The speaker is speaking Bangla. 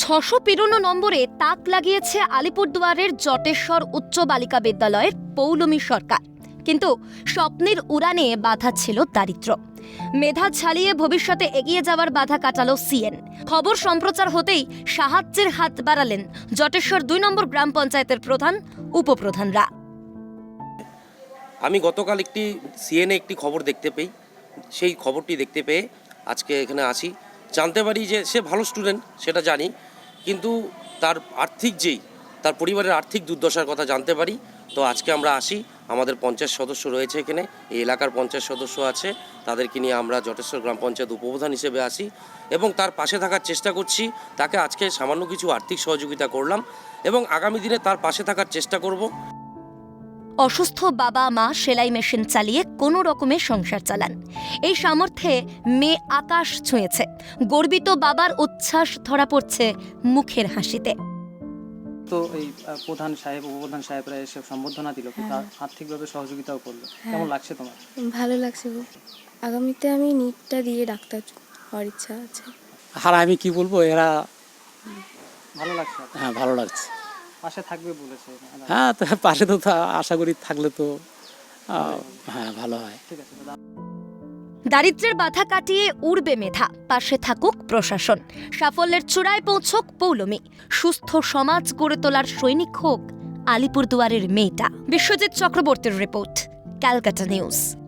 ছশো পেরোনো নম্বরে তাক লাগিয়েছে আলিপুরদুয়ারের জটেশ্বর উচ্চ বালিকা বিদ্যালয়ের পৌলমী সরকার। কিন্তু স্বপ্নের উড়ানে বাধা ছিল দারিদ্র্য মেধা ছাড়িয়ে ভবিষ্যতে এগিয়ে যাওয়ার বাধা কাটালো সিএন। খবর সম্প্রচার হতেই সাহায্যের হাত বাড়ালেন জটেশ্বর দুই নম্বর গ্রাম পঞ্চায়েতের প্রধান, উপপ্রধানরা। আমি গতকাল একটি সিএনএ একটি খবর দেখতে পেই সেই খবরটি দেখতে পেয়ে আজকে এখানে আসি। জানতে পারি যে সে ভালো স্টুডেন্ট সেটা জানি। কিন্তু তার আর্থিক যেই, তার পরিবারের আর্থিক দুর্দশার কথা জানতে পারি। তো আজকে আমরা আসি, আমাদের পঞ্চায়েত সদস্য রয়েছে এখানে, এই এলাকার পঞ্চায়েত সদস্য আছে। তাদেরকে নিয়ে আমরা জটেশ্বর গ্রাম পঞ্চায়েত উপপ্রধান হিসেবে আসি এবং তার পাশে থাকার চেষ্টা করছি। তাকে আজকে সামান্য কিছু আর্থিক সহযোগিতা করলাম এবং আগামী দিনে তার পাশে থাকার চেষ্টা করব। অসুস্থ বাবা মা সেলাই মেশিন চালিয়ে কোনো রকমে সংসার চালান। এই সামর্থ্যে মেয়ে আকাশ ছুঁয়েছে। গর্বিত বাবার উচ্ছ্বাস ধরা পড়ছে মুখের হাসিতে। তো এই প্রধান সাহেব উপপ্রধান সাহেবরা এসে সম্বর্ধনা দিল কিন্তু আর আর্থিকভাবে সহযোগিতাও করল। কেমন লাগছে তোমার? ভালো লাগছে খুব আগামীতে আমি নিটটা দিয়ে ডাক্তার হওয়ার ইচ্ছা আছে। আর আমি কি বলব এরা ভালো লাগছে? হ্যাঁ ভালো লাগছে। পাশে থাকবে বলেছে হ্যাঁ তো পাশে তো আশা করি থাকলে তো হ্যাঁ। ভালো হয়। ঠিক আছে দাদা। দারিদ্র্যের বাধা কাটিয়ে উড়বে মেধা পাশে থাকুক প্রশাসন। সাফল্যের চূড়ায় পৌঁছক পৌলমী। সুস্থ সমাজ গড়ে তোলার সৈনিক হোক আলিপুরদুয়ারের মেয়েটা। বিশ্বজিৎ চক্রবর্তীর রিপোর্ট ক্যালকাটা নিউজ।